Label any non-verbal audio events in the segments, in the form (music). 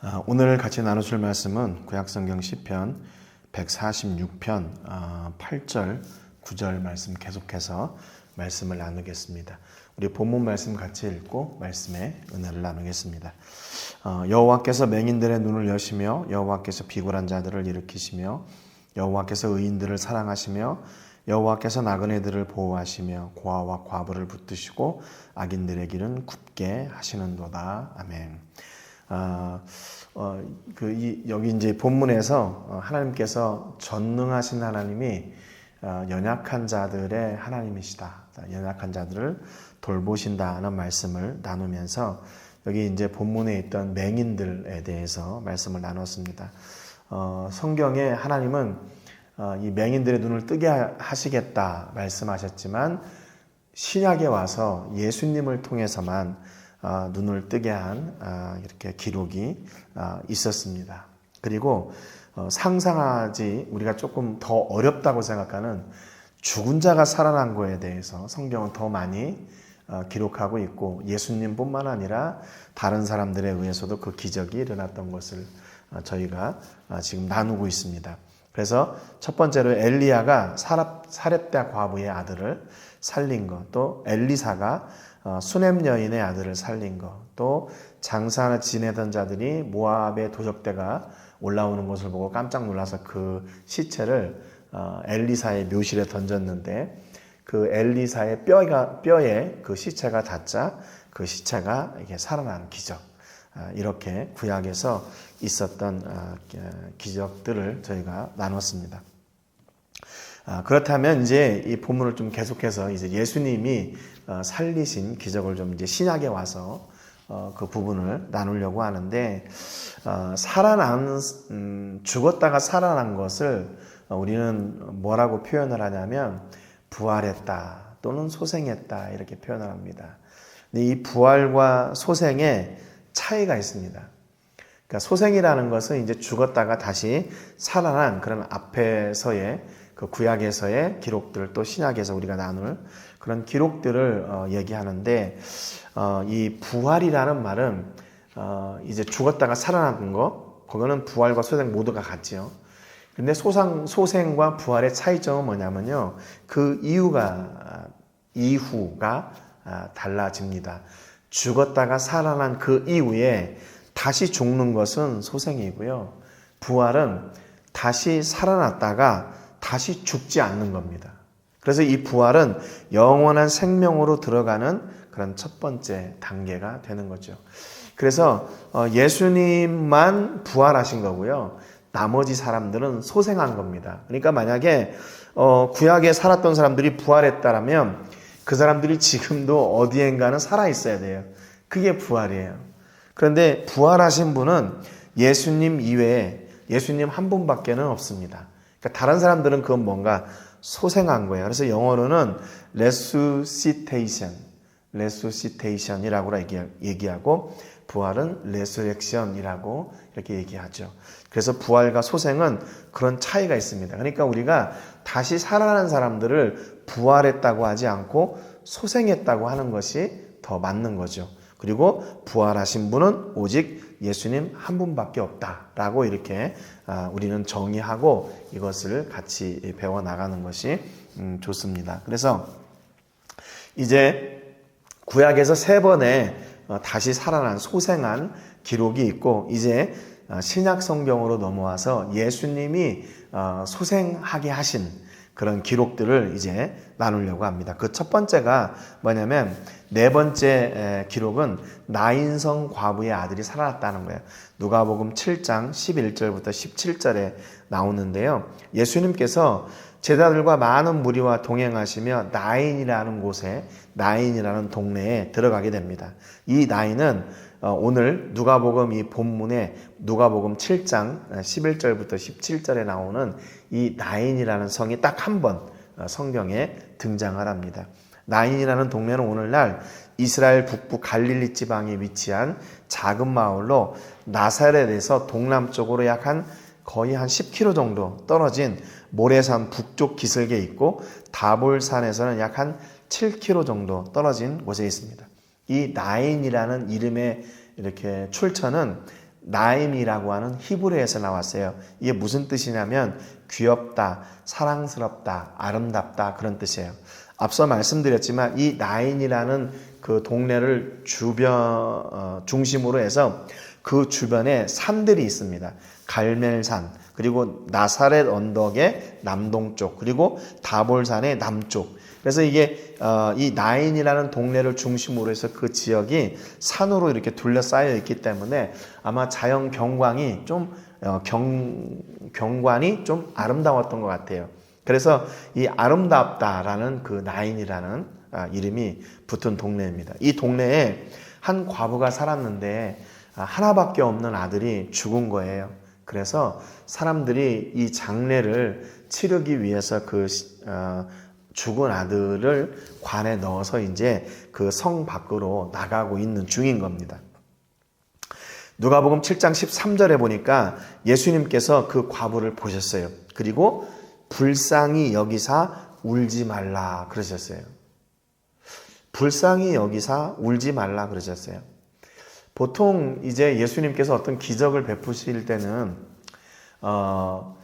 아, 오늘 같이 나누실 말씀은 구약성경 시편 146편 8절, 9절 말씀 계속해서 말씀을 나누겠습니다. 우리 본문 말씀 같이 읽고 말씀의 은혜를 나누겠습니다. 어, 여호와께서 맹인들의 눈을 여시며 여호와께서 비굴한 자들을 일으키시며 여호와께서 의인들을 사랑하시며 여호와께서 나그네들을 보호하시며 고아와 과부를 붙드시고 악인들의 길은 굽게 하시는도다. 아멘. 아, 어, 그, 이, 여기 이제 본문에서 어, 하나님께서 전능하신 하나님이 어, 연약한 자들의 하나님이시다. 연약한 자들을 돌보신다는 말씀을 나누면서 여기 이제 본문에 있던 맹인들에 대해서 말씀을 나눴습니다. 어, 성경에 하나님은 어, 이 맹인들의 눈을 뜨게 하시겠다 말씀하셨지만 신약에 와서 예수님을 통해서만 어, 눈을 뜨게 한 어, 이렇게 기록이 어, 있었습니다. 그리고 상상하지 우리가 조금 더 어렵다고 생각하는 죽은 자가 살아난 거에 대해서 성경은 더 많이 기록하고 있고 예수님뿐만 아니라 다른 사람들에 의해서도 그 기적이 일어났던 것을 저희가 지금 나누고 있습니다. 그래서 첫 번째로 엘리야가 사렙대 과부의 아들을 살린 것, 또 엘리사가 어, 수넴 여인의 아들을 살린 것, 또 장사를 지내던 자들이 모압의 도적대가 올라오는 것을 보고 깜짝 놀라서 그 시체를 어, 엘리사의 묘실에 던졌는데 그 엘리사의 뼈가 뼈에 그 시체가 닿자 그 시체가 이게 살아난 기적 어, 이렇게 구약에서 있었던 기적들을 저희가 나눴습니다. 아, 그렇다면 이제 이 본문을 좀 계속해서 이제 예수님이 어, 살리신 기적을 좀 이제 신약에 와서 어, 그 부분을 나누려고 하는데 어, 살아난 음, 죽었다가 살아난 것을 우리는 뭐라고 표현을 하냐면 부활했다 또는 소생했다 이렇게 표현을 합니다. 이 부활과 소생에 차이가 있습니다. 그러니까 소생이라는 것은 이제 죽었다가 다시 살아난 그런 앞에서의 그 구약에서의 기록들 또 신약에서 우리가 나눌 그런 기록들을 어, 얘기하는데 어, 이 부활이라는 말은 어, 이제 죽었다가 살아난 거 그거는 부활과 소생 모두가 같지요. 근데 소상 소생과 부활의 차이점은 뭐냐면요. 그 이유가 이후가 아, 달라집니다. 죽었다가 살아난 그 이후에 다시 죽는 것은 소생이고요. 부활은 다시 살아났다가 다시 죽지 않는 겁니다. 그래서 이 부활은 영원한 생명으로 들어가는 그런 첫 번째 단계가 되는 거죠. 그래서 어, 예수님만 부활하신 거고요. 나머지 사람들은 소생한 겁니다. 그러니까 만약에 어, 구약에 살았던 사람들이 부활했다라면 그 사람들이 지금도 어디엔가는 살아 있어야 돼요. 그게 부활이에요. 그런데 부활하신 분은 예수님 이외에 예수님 한 분밖에는 없습니다. 그러니까 다른 사람들은 그건 뭔가 소생한 거예요. 그래서 영어로는 resuscitation, resuscitation이라고 얘기하고 부활은 resurrection이라고 이렇게 얘기하죠. 그래서 부활과 소생은 그런 차이가 있습니다. 그러니까 우리가 다시 살아난 사람들을 부활했다고 하지 않고 소생했다고 하는 것이 더 맞는 거죠. 그리고 부활하신 분은 오직 예수님 한 분밖에 없다라고 이렇게 아, 우리는 정의하고 이것을 같이 배워 나가는 것이 음, 좋습니다. 그래서 이제 구약에서 세 번의 어, 다시 살아난 소생한 기록이 있고 이제 어, 신약 성경으로 넘어와서 예수님이 어, 소생하게 하신 그런 기록들을 이제 나누려고 합니다. 그 첫 번째가 뭐냐면 네 번째 기록은 나인성 과부의 아들이 살아났다는 거예요. 누가복음 7장 11절부터 17절에 나오는데요. 예수님께서 제자들과 많은 무리와 동행하시며 나인이라는 곳에 나인이라는 동네에 들어가게 됩니다. 이 나인은 어, 오늘 누가복음 이 본문에 누가복음 7장 11절부터 17절에 나오는 이 나인이라는 성이 딱 한번 어, 성경에 등장을 합니다. 나인이라는 동네는 오늘날 이스라엘 북부 갈릴리 지방에 위치한 작은 마을로 나사렛에서 동남쪽으로 약 한 거의 한 10km 정도 떨어진 모래산 북쪽 기슭에 있고 다볼산에서는 약 한 7km 정도 떨어진 곳에 있습니다. 이 나인이라는 이름의 이렇게 출처는 나임이라고 하는 히브리에서 나왔어요. 이게 무슨 뜻이냐면 귀엽다, 사랑스럽다, 아름답다 그런 뜻이에요. 앞서 말씀드렸지만 이 나인이라는 그 동네를 주변 어, 중심으로 해서 그 주변에 산들이 있습니다. 갈멜산 그리고 나사렛 언덕의 남동쪽 그리고 다볼산의 남쪽 그래서 이게 어, 이 나인이라는 동네를 중심으로 해서 그 지역이 산으로 이렇게 둘러싸여 있기 때문에 아마 자연 경광이 좀 어, 경, 경관이 좀 아름다웠던 것 같아요. 그래서 이 아름답다라는 그 나인이라는 아, 이름이 붙은 동네입니다. 이 동네에 한 과부가 살았는데 아, 하나밖에 없는 아들이 죽은 거예요. 그래서 사람들이 이 장례를 치르기 위해서 그 어, 죽은 아들을 관에 넣어서 이제 그 성 밖으로 나가고 있는 중인 겁니다. 누가복음 7장 13절에 보니까 예수님께서 그 과부를 보셨어요. 그리고 불쌍히 여기사 울지 말라 그러셨어요. 불쌍히 여기사 울지 말라 그러셨어요. 보통 이제 예수님께서 어떤 기적을 베푸실 때는 어, 어,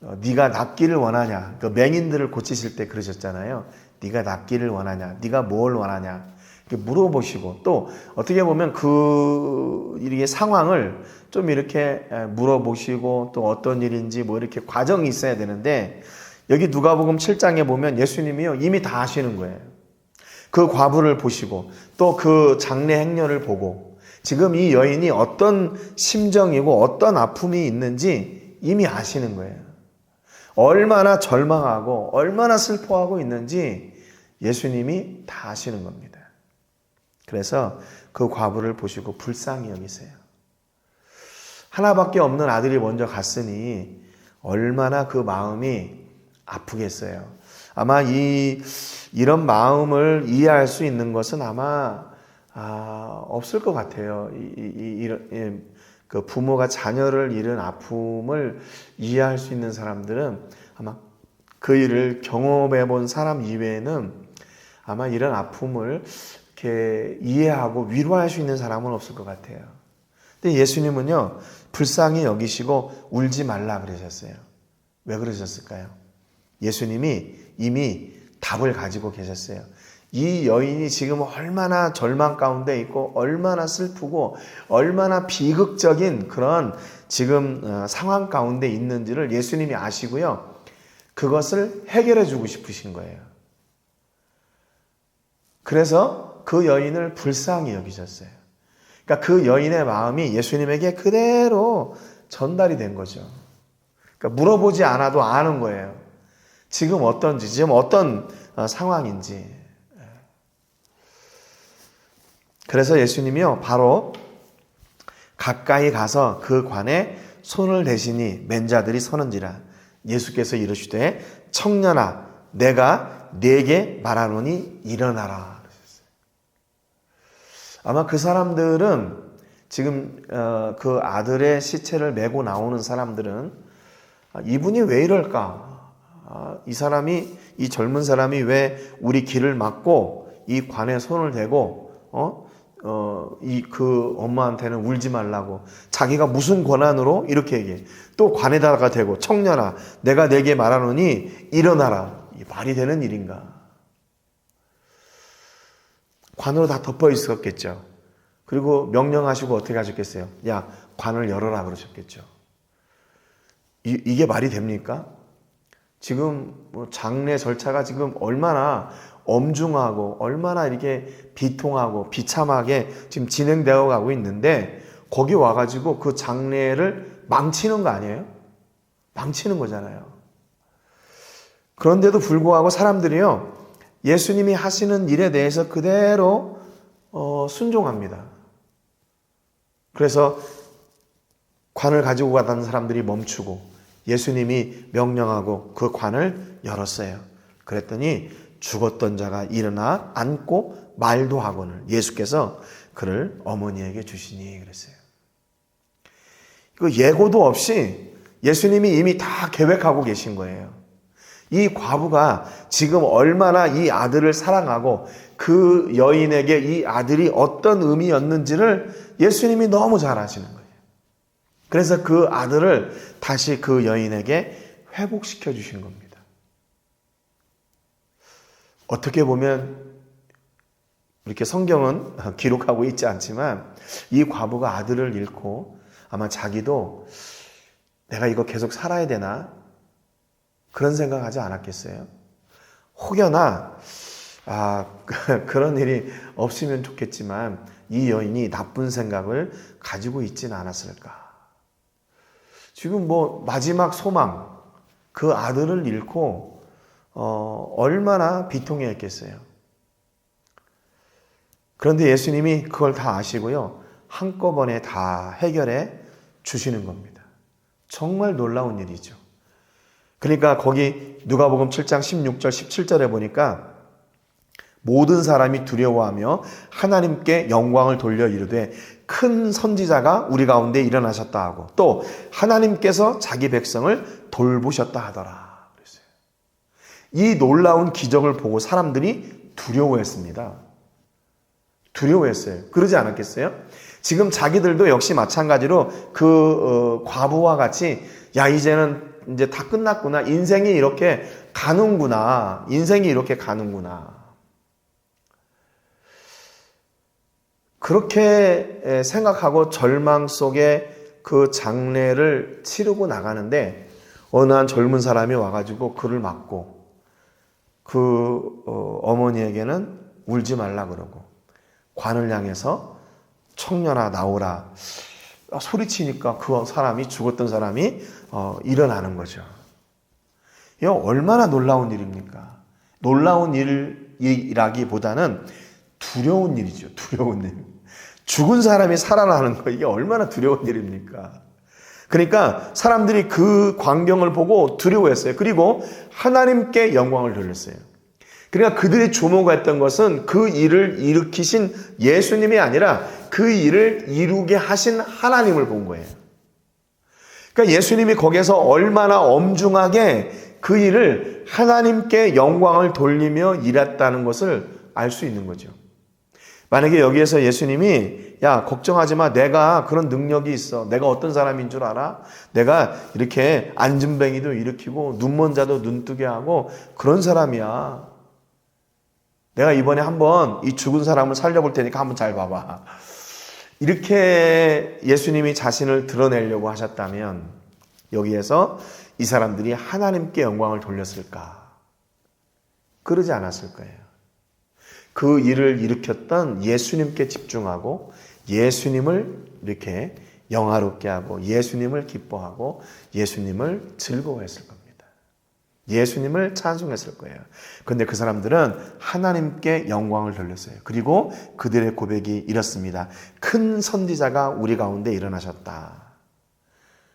네가 낫기를 원하냐? 그 맹인들을 고치실 때 그러셨잖아요. 네가 낫기를 원하냐? 네가 뭘 원하냐? 물어보시고 또 어떻게 보면 그 이게 상황을 좀 이렇게 물어보시고 또 어떤 일인지 뭐 이렇게 과정이 있어야 되는데 여기 누가복음 7장에 보면 예수님이요 이미 다 아시는 거예요. 그 과부를 보시고 또 그 장례 행렬을 보고 지금 이 여인이 어떤 심정이고 어떤 아픔이 있는지 이미 아시는 거예요. 얼마나 절망하고 얼마나 슬퍼하고 있는지 예수님이 다 아시는 겁니다. 그래서 그 과부를 보시고 불쌍히 여기세요. 하나밖에 없는 아들이 먼저 갔으니 얼마나 그 마음이 아프겠어요. 아마 이 이런 마음을 이해할 수 있는 것은 아마 아, 없을 것 같아요. 이, 이, 이, 그 부모가 자녀를 잃은 아픔을 이해할 수 있는 사람들은 아마 그 일을 경험해 본 사람 이외에는 아마 이런 아픔을 이렇게 이해하고 위로할 수 있는 사람은 없을 것 같아요. 근데 예수님은요, 불쌍히 여기시고 울지 말라 그러셨어요. 왜 그러셨을까요? 예수님이 이미 답을 가지고 계셨어요. 이 여인이 지금 얼마나 절망 가운데 있고 얼마나 슬프고 얼마나 비극적인 그런 지금 어, 상황 가운데 있는지를 예수님이 아시고요. 그것을 해결해 주고 싶으신 거예요. 그래서 그 여인을 불쌍히 여기셨어요. 그러니까 그 여인의 마음이 예수님에게 그대로 전달이 된 거죠. 그러니까 물어보지 않아도 아는 거예요. 지금 어떤지, 지금 어떤 어, 상황인지. 그래서 예수님이요, 바로 가까이 가서 그 관에 손을 대시니 맨자들이 서는지라 예수께서 이르시되 청년아 내가 네게 말하노니 일어나라 아마 그 사람들은 지금 어, 그 아들의 시체를 메고 나오는 사람들은 아, 이분이 왜 이럴까? 아, 이 사람이 이 젊은 사람이 왜 우리 길을 막고 이 관에 손을 대고 어? 어, 이, 그 엄마한테는 울지 말라고. 자기가 무슨 권한으로 이렇게 얘기해. 또 관에다가 대고, 청년아, 내가 내게 말하노니 일어나라. 이 말이 되는 일인가? 관으로 다 덮어 있었겠죠. 그리고 명령하시고 어떻게 하셨겠어요? 야, 관을 열어라 그러셨겠죠. 이, 이게 말이 됩니까? 지금 뭐 장례 절차가 지금 얼마나 엄중하고 얼마나 이렇게 비통하고 비참하게 지금 진행되어 가고 있는데 거기 와가지고 그 장례를 망치는 거 아니에요? 망치는 거잖아요. 그런데도 불구하고 사람들이요, 예수님이 하시는 일에 대해서 그대로 어, 순종합니다. 그래서 관을 가지고 가던 사람들이 멈추고 예수님이 명령하고 그 관을 열었어요. 그랬더니 죽었던 자가 일어나 앉고 말도 하고는 예수께서 그를 어머니에게 주시니 그랬어요. 그 예고도 없이 예수님이 이미 다 계획하고 계신 거예요. 이 과부가 지금 얼마나 이 아들을 사랑하고 그 여인에게 이 아들이 어떤 의미였는지를 예수님이 너무 잘 아시는 거예요. 그래서 그 아들을 다시 그 여인에게 회복시켜 주신 겁니다. 어떻게 보면 이렇게 성경은 (laughs) 기록하고 있지 않지만 이 과부가 아들을 잃고 아마 자기도 내가 이거 계속 살아야 되나 그런 생각하지 않았겠어요? 혹여나 아 (laughs) 그런 일이 없으면 좋겠지만 이 여인이 나쁜 생각을 가지고 있지는 않았을까? 지금 뭐 마지막 소망 그 아들을 잃고 어, 얼마나 비통해했겠어요. 그런데 예수님이 그걸 다 아시고요. 한꺼번에 다 해결해 주시는 겁니다. 정말 놀라운 일이죠. 그러니까 거기 누가복음 7장 16절 17절에 보니까 모든 사람이 두려워하며 하나님께 영광을 돌려 이르되 큰 선지자가 우리 가운데 일어나셨다 하고 또 하나님께서 자기 백성을 돌보셨다 하더라. 이 놀라운 기적을 보고 사람들이 두려워했습니다. 두려워했어요. 그러지 않았겠어요? 지금 자기들도 역시 마찬가지로 그 어, 과부와 같이 야 이제는 이제 다 끝났구나. 인생이 이렇게 가는구나. 인생이 이렇게 가는구나. 그렇게 생각하고 절망 속에 그 장례를 치르고 나가는데 어느 한 젊은 사람이 와가지고 그를 막고 그 어머니에게는 울지 말라 그러고 관을 향해서 청년아 나오라 소리치니까 그 사람이 죽었던 사람이 어, 일어나는 거죠. 이 얼마나 놀라운 일입니까? 놀라운 일이라기보다는 두려운 일이죠. 두려운 일. 죽은 사람이 살아나는 거 이게 얼마나 두려운 일입니까? 그러니까 사람들이 그 광경을 보고 두려워했어요. 그리고 하나님께 영광을 돌렸어요. 그러니까 그들이 주목했던 것은 그 일을 일으키신 예수님이 아니라 그 일을 이루게 하신 하나님을 본 거예요. 그러니까 예수님이 거기에서 얼마나 엄중하게 그 일을 하나님께 영광을 돌리며 일했다는 것을 알 수 있는 거죠. 만약에 여기에서 예수님이 야 걱정하지 마. 내가 그런 능력이 있어. 내가 어떤 사람인 줄 알아? 내가 이렇게 안진뱅이도 일으키고 눈먼 자도 눈뜨게 하고 그런 사람이야. 내가 이번에 한번 이 죽은 사람을 살려볼 테니까 한번 잘 봐봐. 이렇게 예수님이 자신을 드러내려고 하셨다면 여기에서 이 사람들이 하나님께 영광을 돌렸을까? 그러지 않았을 거예요 그 일을 일으켰던 예수님께 집중하고 예수님을 이렇게 영화롭게 하고 예수님을 기뻐하고 예수님을 즐거워했을 겁니다. 예수님을 찬송했을 거예요. 그런데 그 사람들은 하나님께 영광을 돌렸어요. 그리고 그들의 고백이 이렇습니다. 큰 선지자가 우리 가운데 일어나셨다.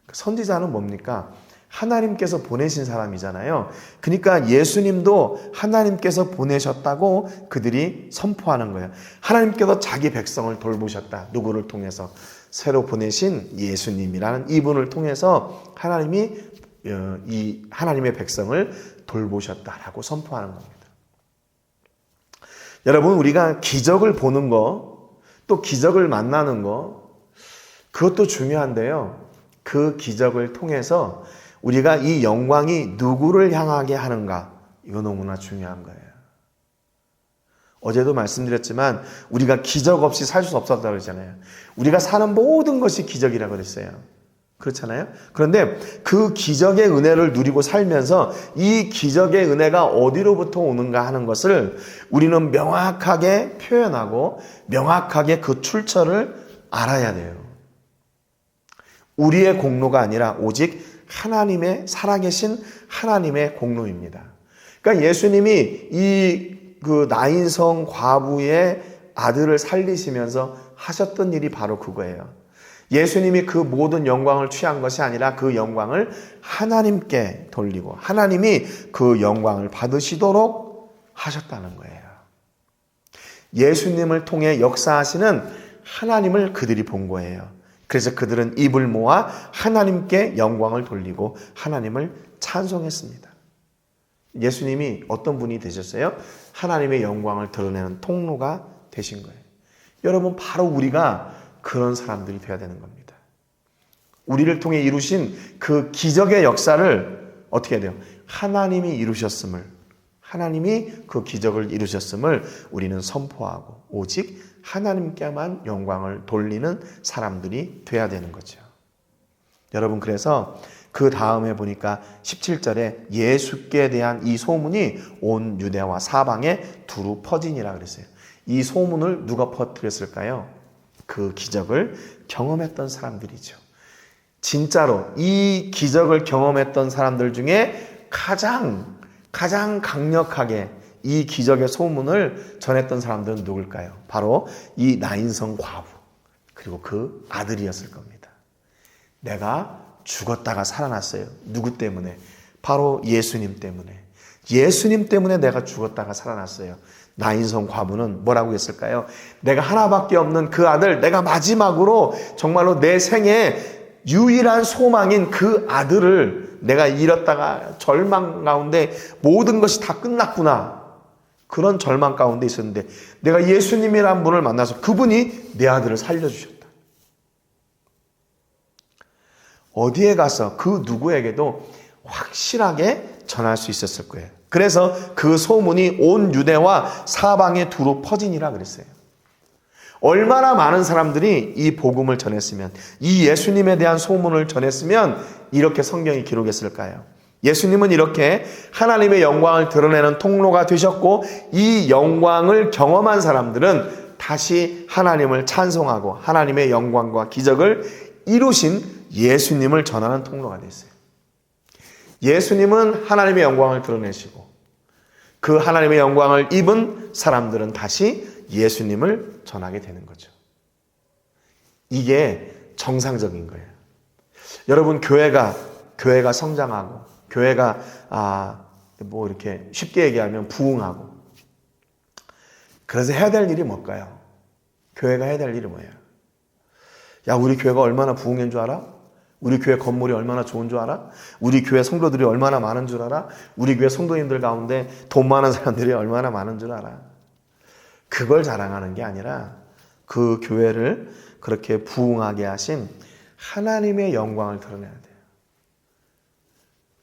그 선지자는 뭡니까? 하나님께서 보내신 사람이잖아요. 그러니까 예수님도 하나님께서 보내셨다고 그들이 선포하는 거예요. 하나님께서 자기 백성을 돌보셨다. 누구를 통해서? 새로 보내신 예수님이라는 이분을 통해서 하나님이 어, 이 하나님의 백성을 돌보셨다라고 선포하는 겁니다. 여러분, 우리가 기적을 보는 거, 또 기적을 만나는 거, 그것도 중요한데요. 그 기적을 통해서 우리가 이 영광이 누구를 향하게 하는가? 이거 너무나 중요한 거예요. 어제도 말씀드렸지만 우리가 기적 없이 살 수 없었다고 그러잖아요. 우리가 사는 모든 것이 기적이라고 그랬어요. 그렇잖아요. 그런데 그 기적의 은혜를 누리고 살면서 이 기적의 은혜가 어디로부터 오는가 하는 것을 우리는 명확하게 표현하고 명확하게 그 출처를 알아야 돼요. 우리의 공로가 아니라 오직 하나님의 살아계신 하나님의 공로입니다. 그러니까 예수님이 이 그 나인성 과부의 아들을 살리시면서 하셨던 일이 바로 그거예요. 예수님이 그 모든 영광을 취한 것이 아니라 그 영광을 하나님께 돌리고 하나님이 그 영광을 받으시도록 하셨다는 거예요. 예수님을 통해 역사하시는 하나님을 그들이 본 거예요. 그래서 그들은 입을 모아 하나님께 영광을 돌리고 하나님을 찬송했습니다. 예수님이 어떤 분이 되셨어요? 하나님의 영광을 드러내는 통로가 되신 거예요. 여러분, 바로 우리가 그런 사람들이 되어야 되는 겁니다. 우리를 통해 이루신 그 기적의 역사를 어떻게 해야 돼요? 하나님이 이루셨음을 하나님이 그 기적을 이루셨음을 우리는 선포하고 오직 하나님께만 영광을 돌리는 사람들이 돼야 되는 거죠. 여러분 그래서 그 다음에 보니까 17절에 예수께 대한 이 소문이 온 유대와 사방에 두루 퍼지니라 그랬어요. 이 소문을 누가 퍼뜨렸을까요? 그 기적을 경험했던 사람들이죠. 진짜로 이 기적을 경험했던 사람들 중에 가장 가장 강력하게 이 기적의 소문을 전했던 사람들은 누굴까요? 바로 이 나인성 과부 그리고 그 아들이었을 겁니다. 내가 죽었다가 살아났어요. 누구 때문에? 바로 예수님 때문에. 예수님 때문에 내가 죽었다가 살아났어요. 나인성 과부는 뭐라고 했을까요? 내가 하나밖에 없는 그 아들, 내가 마지막으로 정말로 내 생에 유일한 소망인 그 아들을 내가 잃었다가 절망 가운데 모든 것이 다 끝났구나. 그런 절망 가운데 있었는데 내가 예수님이란 분을 만나서 그분이 내 아들을 살려주셨다. 어디에 가서 그 누구에게도 확실하게 전할 수 있었을 거예요. 그래서 그 소문이 온 유대와 사방에 두루 퍼지니라 그랬어요. 얼마나 많은 사람들이 이 복음을 전했으면, 이 예수님에 대한 소문을 전했으면 이렇게 성경이 기록했을까요? 예수님은 이렇게 하나님의 영광을 드러내는 통로가 되셨고, 이 영광을 경험한 사람들은 다시 하나님을 찬송하고 하나님의 영광과 기적을 이루신 예수님을 전하는 통로가 됐어요. 예수님은 하나님의 영광을 드러내시고 그 하나님의 영광을 입은 사람들은 다시 예수님을 전하게 되는 거죠. 이게 정상적인 거예요. 여러분 교회가 교회가 성장하고 교회가 아 뭐 이렇게 쉽게 얘기하면 부흥하고 그래서 해야 될 일이 뭘까요? 교회가 해야 될 일이 뭐예요? 야 우리 교회가 얼마나 부흥인 줄 알아? 우리 교회 건물이 얼마나 좋은 줄 알아? 우리 교회 성도들이 얼마나 많은 줄 알아? 우리 교회 성도님들 가운데 돈 많은 사람들이 얼마나 많은 줄 알아? 그걸 자랑하는 게 아니라 그 교회를 그렇게 부흥하게 하신 하나님의 영광을 드러내야 돼요.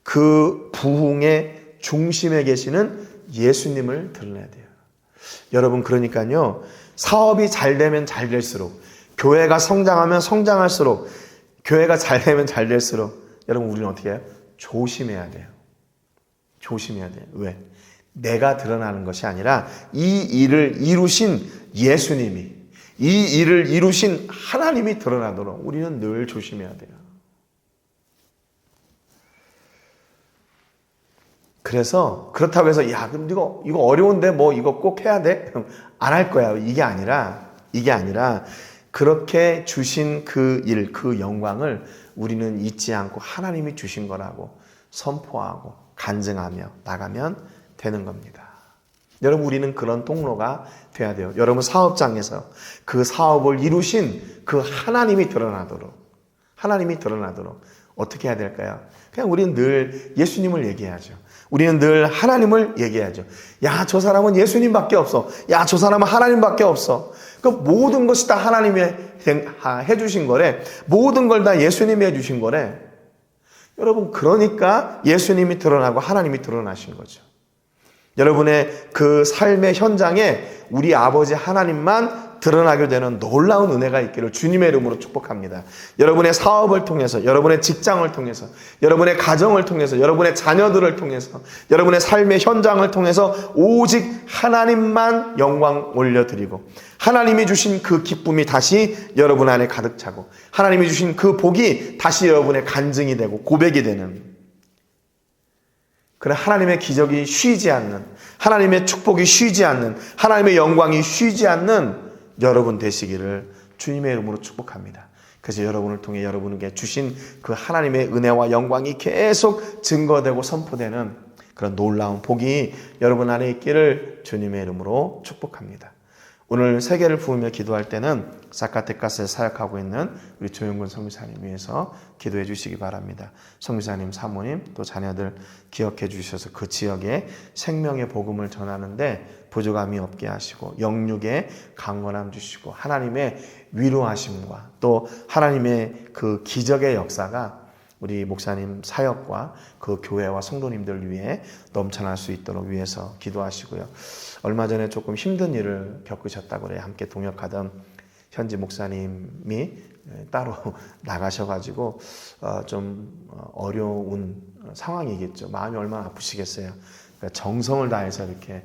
그 부흥의 중심에 계시는 예수님을 드러내야 돼요. 여러분, 그러니까요, 사업이 잘 되면 잘 될수록, 교회가 성장하면 성장할수록, 교회가 잘 되면 잘 될수록 여러분 우리는 어떻게 해요? 조심해야 돼요. 조심해야 돼요. 왜? 내가 드러나는 것이 아니라 이 일을 이루신 예수님이 이 일을 이루신 하나님이 드러나도록 우리는 늘 조심해야 돼요. 그래서 그렇다고 해서 야 그럼 이거 이거 어려운데 뭐 이거 꼭 해야 돼? 안할 거야. 이게 아니라 이게 아니라 그렇게 주신 그 일, 그 영광을 우리는 잊지 않고 하나님이 주신 거라고 선포하고 간증하며 나가면 되는 겁니다. 여러분, 우리는 그런 통로가 돼야 돼요. 여러분, 사업장에서 그 사업을 이루신 그 하나님이 드러나도록, 하나님이 드러나도록 어떻게 해야 될까요? 그냥 우리는 늘 예수님을 얘기해야죠. 우리는 늘 하나님을 얘기해야죠. 야, 저 사람은 예수님밖에 없어. 야, 저 사람은 하나님밖에 없어. 그 모든 것이 다 하나님이 해주신 거래. 모든 걸 다 예수님이 해주신 거래. 여러분, 그러니까 예수님이 드러나고 하나님이 드러나신 거죠. 여러분의 그 삶의 현장에 우리 아버지 하나님만 드러나게 되는 놀라운 은혜가 있기를 주님의 이름으로 축복합니다. 여러분의 사업을 통해서, 여러분의 직장을 통해서, 여러분의 가정을 통해서, 여러분의 자녀들을 통해서, 여러분의 삶의 현장을 통해서 오직 하나님만 영광 올려드리고, 하나님이 주신 그 기쁨이 다시 여러분 안에 가득 차고, 하나님이 주신 그 복이 다시 여러분의 간증이 되고 고백이 되는, 그래 하나님의 기적이 쉬지 않는, 하나님의 축복이 쉬지 않는, 하나님의 영광이 쉬지 않는 여러분 되시기를 주님의 이름으로 축복합니다. 그래서 여러분을 통해 여러분에게 주신 그 하나님의 은혜와 영광이 계속 증거되고 선포되는 그런 놀라운 복이 여러분 안에 있기를 주님의 이름으로 축복합니다. 오늘 세계를 부으며 기도할 때는 사카테카스에 사역하고 있는 우리 조영근 성교사님 위해서 기도해 주시기 바랍니다. 성교사님, 사모님, 또 자녀들 기억해 주셔서 그 지역에 생명의 복음을 전하는데 부족함이 없게 하시고 영육에 강건함 주시고 하나님의 위로하심과 또 하나님의 그 기적의 역사가 우리 목사님 사역과 그 교회와 성도님들 위해 넘쳐날 수 있도록 위해서 기도하시고요. 얼마 전에 조금 힘든 일을 겪으셨다고 그래요. 함께 동역하던 현지 목사님이 따로 (laughs) 나가셔가지고 어, 좀 어려운 상황이겠죠. 마음이 얼마나 아프시겠어요. 그러니까 정성을 다해서 이렇게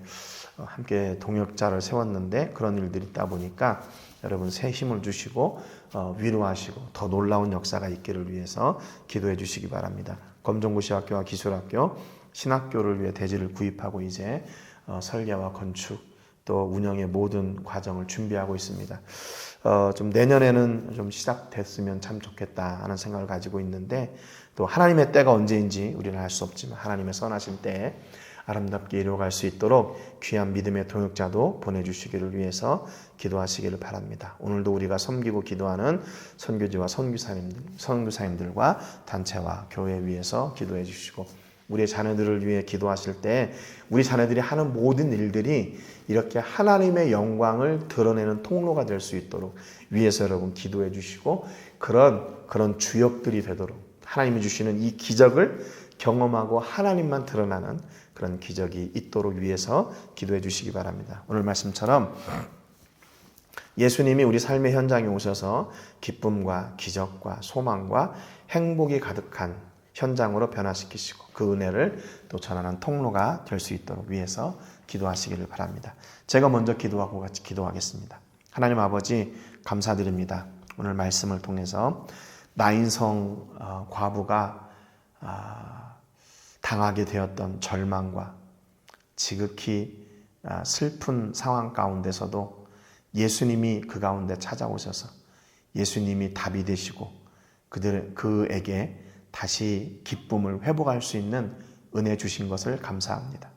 어, 함께 동역자를 세웠는데 그런 일들이 있다 보니까 여러분 새 힘을 주시고 어, 위로하시고 더 놀라운 역사가 있기를 위해서 기도해 주시기 바랍니다. 검정고시학교와 기술학교 신학교를 위해 대지를 구입하고 이제 어, 설계와 건축 또 운영의 모든 과정을 준비하고 있습니다. 어, 좀 내년에는 좀 시작됐으면 참 좋겠다 하는 생각을 가지고 있는데 또 하나님의 때가 언제인지 우리는 알 수 없지만 하나님의 선하신 때에 아름답게 이루어갈 수 있도록 귀한 믿음의 동역자도 보내주시기를 위해서 기도하시기를 바랍니다. 오늘도 우리가 섬기고 기도하는 선교지와 선교사님들, 선교사님들과 단체와 교회 위해서 기도해 주시고 우리의 자녀들을 위해 기도하실 때 우리 자녀들이 하는 모든 일들이 이렇게 하나님의 영광을 드러내는 통로가 될 수 있도록 위해서 여러분 기도해 주시고 그런 그런 주역들이 되도록 하나님이 주시는 이 기적을 경험하고 하나님만 드러나는 그런 기적이 있도록 위해서 기도해 주시기 바랍니다. 오늘 말씀처럼 예수님이 우리 삶의 현장에 오셔서 기쁨과 기적과 소망과 행복이 가득한 현장으로 변화시키시고 그 은혜를 또 전하는 통로가 될 수 있도록 위해서 기도하시기를 바랍니다. 제가 먼저 기도하고 같이 기도하겠습니다. 하나님 아버지 감사드립니다. 오늘 말씀을 통해서 나인성 어, 과부가 아, 당하게 되었던 절망과 지극히 아, 슬픈 상황 가운데서도 예수님이 그 가운데 찾아오셔서 예수님이 답이 되시고 그들 그에게 다시 기쁨을 회복할 수 있는 은혜 주신 것을 감사합니다.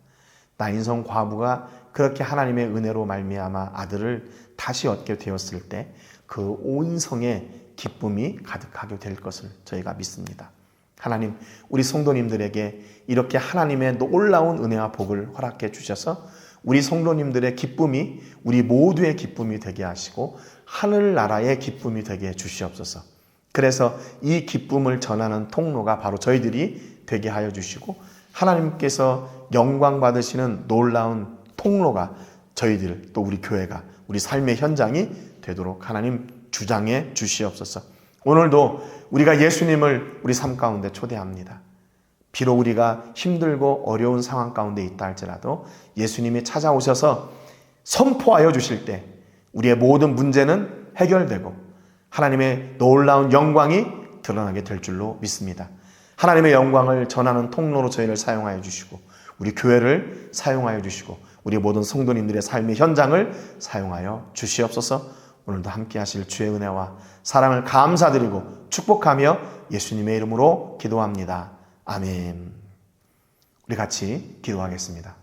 나인성 과부가 그렇게 하나님의 은혜로 말미암아 아들을 다시 얻게 되었을 때 그 온 성에 기쁨이 가득하게 될 것을 저희가 믿습니다. 하나님, 우리 성도님들에게 이렇게 하나님의 놀라운 은혜와 복을 허락해 주셔서 우리 성도님들의 기쁨이 우리 모두의 기쁨이 되게 하시고 하늘나라의 기쁨이 되게 해 주시옵소서. 그래서 이 기쁨을 전하는 통로가 바로 저희들이 되게 하여 주시고 하나님께서 영광 받으시는 놀라운 통로가 저희들 또 우리 교회가 우리 삶의 현장이 되도록 하나님 주장해 주시옵소서. 오늘도 우리가 예수님을 우리 삶 가운데 초대합니다. 비록 우리가 힘들고 어려운 상황 가운데 있다 할지라도 예수님이 찾아오셔서 선포하여 주실 때 우리의 모든 문제는 해결되고 하나님의 놀라운 영광이 드러나게 될 줄로 믿습니다. 하나님의 영광을 전하는 통로로 저희를 사용하여 주시고 우리 교회를 사용하여 주시고 우리 모든 성도님들의 삶의 현장을 사용하여 주시옵소서. 오늘도 함께 하실 주의 은혜와 사랑을 감사드리고 축복하며 예수님의 이름으로 기도합니다. 아멘. 우리 같이 기도하겠습니다.